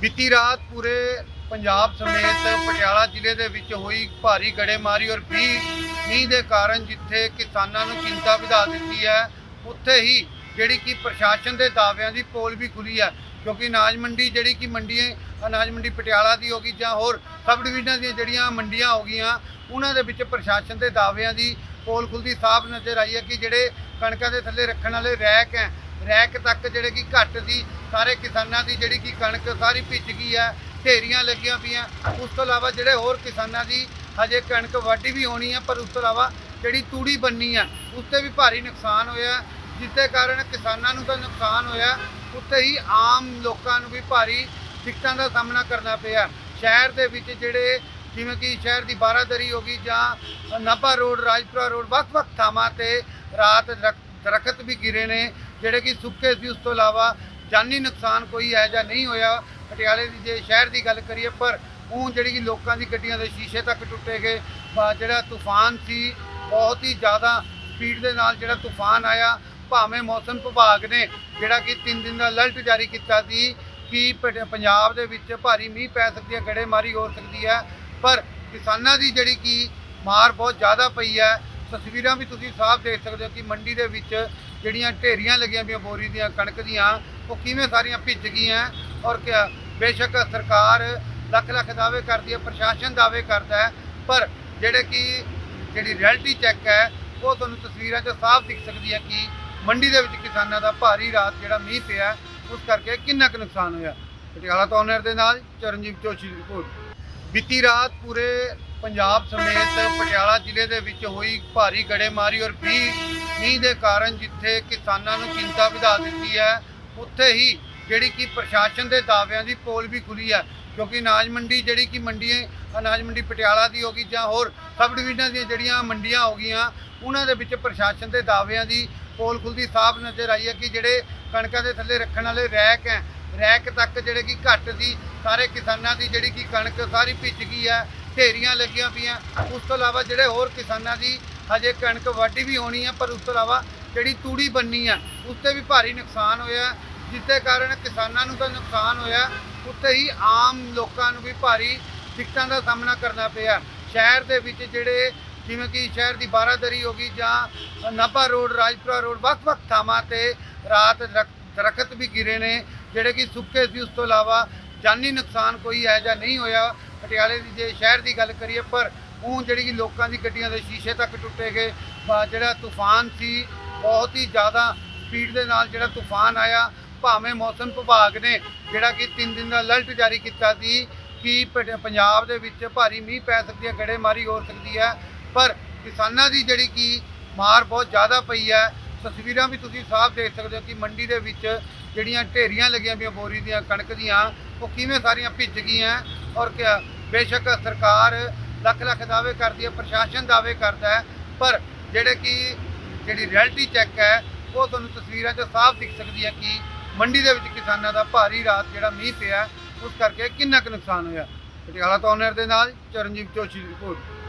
ਬੀਤੀ ਰਾਤ ਪੂਰੇ ਪੰਜਾਬ ਸਮੇਤ ਪਟਿਆਲਾ ਜ਼ਿਲ੍ਹੇ ਦੇ ਵਿੱਚ ਹੋਈ ਭਾਰੀ ਗੜੇਮਾਰੀ ਔਰ ਵੀ ਮੀਂਹ ਦੇ ਕਾਰਨ ਜਿੱਥੇ ਕਿਸਾਨਾਂ ਨੂੰ ਚਿੰਤਾ ਵਧਾ ਦਿੱਤੀ ਹੈ, ਉੱਥੇ ਹੀ ਜਿਹੜੀ ਕਿ ਪ੍ਰਸ਼ਾਸਨ ਦੇ ਦਾਅਵਿਆਂ ਦੀ ਪੋਲ ਵੀ ਖੁੱਲੀ ਹੈ, ਕਿਉਂਕਿ ਅਨਾਜ ਮੰਡੀ ਜਿਹੜੀ ਕਿ ਮੰਡੀ ਅਨਾਜ ਮੰਡੀ ਪਟਿਆਲਾ ਦੀ ਹੋ ਗਈ ਜਾਂ ਹੋਰ ਸਬ ਡਿਵੀਜ਼ਨਾਂ ਦੀਆਂ ਜਿਹੜੀਆਂ ਮੰਡੀਆਂ ਹੋ ਗਈਆਂ, ਉਹਨਾਂ ਦੇ ਵਿੱਚ ਪ੍ਰਸ਼ਾਸਨ ਦੇ ਦਾਅਵਿਆਂ ਦੀ ਪੋਲ ਖੁੱਲਦੀ ਸਾਫ਼ ਨਜ਼ਰ ਆਈ ਹੈ ਕਿ ਜਿਹੜੇ ਕਣਕਾਂ ਦੇ ਥੱਲੇ ਰੱਖਣ ਵਾਲੇ ਰੈਕ ਹੈ ਰੈਕ ਤੱਕ ਜਿਹੜੇ ਕਿ ਘੱਟ ਸੀ, ਸਾਰੇ ਕਿਸਾਨਾਂ ਦੀ ਜਿਹੜੀ ਕਿ ਕਣਕ ਸਾਰੀ ਭਿੱਜ ਗਈ ਹੈ ਢੇਰੀਆਂ ਲੱਗੀਆਂ ਪਈਆਂ। ਉਸ ਤੋਂ ਇਲਾਵਾ ਜਿਹੜੇ ਹੋਰ ਕਿਸਾਨਾਂ ਦੀ ਹਜੇ ਕਣਕ ਵਾਢੀ ਵੀ ਹੋਣੀ ਹੈ ਪਰ ਉਸ ਤੋਂ ਇਲਾਵਾ ਜਿਹੜੀ ਤੂੜੀ ਬੰਨੀ ਹੈ ਉਸ ਤੇ ਵੀ ਭਾਰੀ ਨੁਕਸਾਨ ਹੋਇਆ। ਜਿਸਦੇ ਕਾਰਨ ਕਿਸਾਨਾਂ ਨੂੰ ਤਾਂ ਨੁਕਸਾਨ ਹੋਇਆ। ਉੱਥੇ ਹੀ ਆਮ ਲੋਕਾਂ ਨੂੰ ਵੀ ਭਾਰੀ ਦਿੱਕਤਾਂ ਦਾ ਸਾਹਮਣਾ ਕਰਨਾ ਪਿਆ। ਸ਼ਹਿਰ ਦੇ ਵਿੱਚ ਜਿਹੜੇ ਜਿਵੇਂ ਕਿ ਸ਼ਹਿਰ ਦੀ ਬਾਰਾਦਰੀ ਹੋ ਗਈ ਜਾਂ ਨਾਭਾ ਰੋਡ, ਰਾਜਪੁਰਾ ਰੋਡ, ਵੱਖ-ਵੱਖ ਥਾਵਾਂ ਤੇ ਰਾਤ ਦਰਖ- ਦਰਖਤ ਵੀ ਗਿਰੇ ਨੇ। ਜਿਹੜੇ ਕਿ ਸੁੱਕੇ ਸੀ, ਉਸ ਤੋਂ ਇਲਾਵਾ ਜਾਨੀ ਨੁਕਸਾਨ ਕੋਈ ਹੈ ਜਾਂ ਨਹੀਂ ਹੋਇਆ, ਪਟਿਆਲੇ ਦੀ ਜੇ ਸ਼ਹਿਰ ਦੀ ਗੱਲ ਕਰੀਏ, ਪਰ ਉਹ ਜਿਹੜੀ ਕਿ ਲੋਕਾਂ ਦੀ ਗੱਡੀਆਂ ਦੇ ਸ਼ੀਸ਼ੇ ਤੱਕ ਟੁੱਟੇ ਗਏ ਜਿਹੜਾ ਤੂਫਾਨ ਸੀ, ਬਹੁਤ ਹੀ ਜ਼ਿਆਦਾ ਸਪੀਡ ਦੇ ਨਾਲ ਜਿਹੜਾ ਤੂਫਾਨ ਆਇਆ, ਭਾਵੇਂ ਮੌਸਮ ਵਿਭਾਗ ਨੇ ਜਿਹੜਾ ਕਿ 3 ਦਿਨ ਦਾ ਅਲਰਟ ਜਾਰੀ ਕੀਤਾ ਸੀ ਕਿ ਪਟ- ਪੰਜਾਬ ਦੇ ਵਿੱਚ ਭਾਰੀ ਮੀਂਹ ਪੈ ਸਕਦੀ ਹੈ, ਗੜੇਮਾਰੀ ਹੋ ਸਕਦੀ ਹੈ, ਪਰ ਕਿਸਾਨਾਂ ਦੀ ਜਿਹੜੀ ਕਿ ਮਾਰ ਬਹੁਤ ਜ਼ਿਆਦਾ ਪਈ ਹੈ, ਤਸਵੀਰਾਂ ਵੀ ਤੁਸੀਂ ਸਾਫ਼ ਦੇਖ ਸਕਦੇ ਹੋ ਕਿ ਮੰਡੀ ਦੇ ਵਿੱਚ ਜਿਹੜੀਆਂ ਢੇਰੀਆਂ ਲੱਗੀਆਂ ਪਈਆਂ ਬੋਰੀ ਦੀਆਂ, ਕਣਕ ਦੀਆਂ, ਉਹ ਕਿਵੇਂ ਸਾਰੀਆਂ ਭਿੱਜ ਗਈਆਂ? ਔਰ ਕਿਆ, ਬੇਸ਼ੱਕ ਸਰਕਾਰ ਲੱਖ ਲੱਖ ਦਾਅਵੇ ਕਰਦੀ ਹੈ, ਪ੍ਰਸ਼ਾਸਨ ਦਾਅਵੇ ਕਰਦਾ ਹੈ, ਪਰ ਜਿਹੜੇ ਕਿ ਜਿਹੜੀ ਰਿਐਲਿਟੀ ਚੈੱਕ ਹੈ, ਉਹ ਤੁਹਾਨੂੰ ਤਸਵੀਰਾਂ 'ਚ ਸਾਫ਼ ਦਿਖ ਸਕਦੀ ਹੈ ਕਿ ਮੰਡੀ ਦੇ ਵਿੱਚ ਕਿਸਾਨਾਂ ਦਾ ਭਾਰੀ ਰਾਤ ਜਿਹੜਾ ਮੀਂਹ ਪਿਆ, ਉਸ ਕਰਕੇ ਕਿੰਨਾ ਕੁ ਨੁਕਸਾਨ ਹੋਇਆ। ਪਟਿਆਲਾ ਤੋਂ ਓਨਰ ਦੇ ਨਾਲ ਚਰਨਜੀਤ ਜੋਸ਼ੀ ਦੀ ਰਿਪੋਰਟ। ਬੀਤੀ ਰਾਤ ਪੂਰੇ ਪੰਜਾਬ ਸਮੇਤ ਪਟਿਆਲਾ ਜ਼ਿਲ੍ਹੇ ਦੇ ਵਿੱਚ ਹੋਈ ਭਾਰੀ ਗੜੇਮਾਰੀ ਔਰ ਵੀ ਮੀਂਹ ਦੇ ਕਾਰਨ ਜਿੱਥੇ ਕਿਸਾਨਾਂ ਨੂੰ ਚਿੰਤਾ ਵਧਾ ਦਿੱਤੀ ਹੈ, ਉੱਥੇ ਹੀ ਜਿਹੜੀ ਕਿ ਪ੍ਰਸ਼ਾਸਨ ਦੇ ਦਾਅਵਿਆਂ ਦੀ ਪੋਲ ਵੀ ਖੁੱਲੀ ਹੈ, ਕਿਉਂਕਿ ਅਨਾਜ ਮੰਡੀ ਜਿਹੜੀ ਕਿ ਮੰਡੀ ਅਨਾਜ ਮੰਡੀ ਪਟਿਆਲਾ ਦੀ ਹੋ ਗਈ ਜਾਂ ਹੋਰ ਸਬ ਡਿਵੀਜ਼ਨਾਂ ਦੀਆਂ ਜਿਹੜੀਆਂ ਮੰਡੀਆਂ ਹੋ ਗਈਆਂ, ਉਹਨਾਂ ਦੇ ਵਿੱਚ ਪ੍ਰਸ਼ਾਸਨ ਦੇ ਦਾਅਵਿਆਂ ਦੀ ਪੋਲ ਖੁੱਲਦੀ ਸਾਫ਼ ਨਜ਼ਰ ਆਈ ਹੈ ਕਿ ਜਿਹੜੇ ਕਣਕਾਂ ਦੇ ਥੱਲੇ ਰੱਖਣ ਵਾਲੇ ਰੈਕ ਹੈ, ਰੈਕ ਤੱਕ ਜਿਹੜੇ ਕਿ ਘੱਟ ਸੀ, ਸਾਰੇ ਕਿਸਾਨਾਂ ਦੀ ਜਿਹੜੀ ਕਿ ਕਣਕ ਸਾਰੀ ਭਿੱਜ ਗਈ ਹੈ, ਢੇਰੀਆਂ ਲੱਗੀਆਂ ਪਈਆਂ, ਉਸ ਤੋਂ ਇਲਾਵਾ ਜਿਹੜੇ ਹੋਰ ਕਿਸਾਨਾਂ ਦੀ ਹਜੇ ਕਣਕ ਵਾਢੀ ਵੀ ਹੋਣੀ ਹੈ ਪਰ ਉਸ ਤੋਂ ਇਲਾਵਾ ਜਿਹੜੀ ਤੂੜੀ ਬੰਨੀ ਆ ਉਸ ਤੇ ਵੀ ਭਾਰੀ ਨੁਕਸਾਨ ਹੋਇਆ। ਜਿਸਦੇ ਕਾਰਨ ਕਿਸਾਨਾਂ ਨੂੰ ਤਾਂ ਨੁਕਸਾਨ ਹੋਇਆ। ਉੱਥੇ ਹੀ ਆਮ ਲੋਕਾਂ ਨੂੰ ਵੀ ਭਾਰੀ ਦਿੱਕਤਾਂ ਦਾ ਸਾਹਮਣਾ ਕਰਨਾ ਪਿਆ। ਸ਼ਹਿਰ ਦੇ ਵਿੱਚ ਜਿਹੜੇ, ਜਿਵੇਂ ਕਿ ਸ਼ਹਿਰ ਦੀ ਬਾਰਾਦਰੀ ਹੋ ਗਈ ਜਾਂ ਨਾਭਾ ਰੋਡ, ਰਾਜਪੁਰਾ ਰੋਡ, ਵੱਖ-ਵੱਖ ਥਾਵਾਂ ਤੇ ਰਾਤ ਦਰਖ- ਦਰਖਤ ਵੀ ਗਿਰੇ ਨੇ, ਜਿਹੜੇ ਕਿ ਸੁੱਕੇ ਸੀ। ਉਸ ਤੋਂ ਇਲਾਵਾ ਜਾਨੀ ਨੁਕਸਾਨ ਕੋਈ ਹੈ ਜਾਂ ਨਹੀਂ ਹੋਇਆ। ਪਟਿਆਲੇ ਦੀ ਜੇ ਸ਼ਹਿਰ ਦੀ ਗੱਲ ਕਰੀਏ, ਪਰ ਉਹ ਜਿਹੜੀ ਕਿ ਲੋਕਾਂ ਦੀ ਗੱਡੀਆਂ ਦੇ ਸ਼ੀਸ਼ੇ ਤੱਕ ਟੁੱਟੇ ਗਏ। ਜਿਹੜਾ ਤੂਫਾਨ ਸੀ, ਬਹੁਤ ਹੀ ਜ਼ਿਆਦਾ ਸਪੀਡ ਦੇ ਨਾਲ ਜਿਹੜਾ ਤੂਫਾਨ ਆਇਆ। ਭਾਵੇਂ ਮੌਸਮ ਵਿਭਾਗ ਨੇ ਜਿਹੜਾ ਕਿ 3 ਦਿਨ ਦਾ ਅਲਰਟ ਜਾਰੀ ਕੀਤਾ ਸੀ ਕਿ ਪਟ- ਪੰਜਾਬ ਦੇ ਵਿੱਚ ਭਾਰੀ ਮੀਂਹ ਪੈ ਸਕਦੀ ਹੈ, ਗੜੇਮਾਰੀ ਹੋ ਸਕਦੀ ਹੈ। ਪਰ ਕਿਸਾਨਾਂ ਦੀ ਜਿਹੜੀ ਕਿ ਮਾਰ ਬਹੁਤ ਜ਼ਿਆਦਾ ਪਈ ਹੈ। ਤਸਵੀਰਾਂ ਵੀ ਤੁਸੀਂ ਸਾਫ਼ ਦੇਖ ਸਕਦੇ ਹੋ ਕਿ ਮੰਡੀ ਦੇ ਵਿੱਚ ਜਿਹੜੀਆਂ ਢੇਰੀਆਂ ਲੱਗੀਆਂ ਪਈਆਂ ਬੋਰੀ ਦੀਆਂ, ਕਣਕ ਦੀਆਂ, ਉਹ ਕਿਵੇਂ ਸਾਰੀਆਂ ਭਿੱਜ ਗਈਆਂ। ਔਰ ਕਿਆ, ਬੇਸ਼ੱਕ ਸਰਕਾਰ ਲੱਖ ਲੱਖ ਦਾਅਵੇ ਕਰਦੀ ਹੈ, ਪ੍ਰਸ਼ਾਸਨ ਦਾਅਵੇ ਕਰਦਾ ਹੈ, ਪਰ ਜਿਹੜੇ ਕਿ ਜਿਹੜੀ ਰਿਐਲਿਟੀ ਚੈੱਕ ਹੈ, ਉਹ ਤੁਹਾਨੂੰ ਤਸਵੀਰਾਂ 'ਚ ਸਾਫ਼ ਦਿਖ ਸਕਦੀ ਹੈ ਕਿ ਮੰਡੀ ਦੇ ਵਿੱਚ ਕਿਸਾਨਾਂ ਦਾ ਭਾਰੀ ਰਾਤ ਜਿਹੜਾ ਮੀਂਹ ਪਿਆ, ਉਸ ਕਰਕੇ ਕਿੰਨਾ ਕੁ ਨੁਕਸਾਨ ਹੋਇਆ। ਪਟਿਆਲਾ ਤੋਂ ਓਨਰ ਦੇ ਨਾਲ ਚਰਨਜੀਤ ਜੋਸ਼ੀ ਦੀ ਰਿਪੋਰਟ।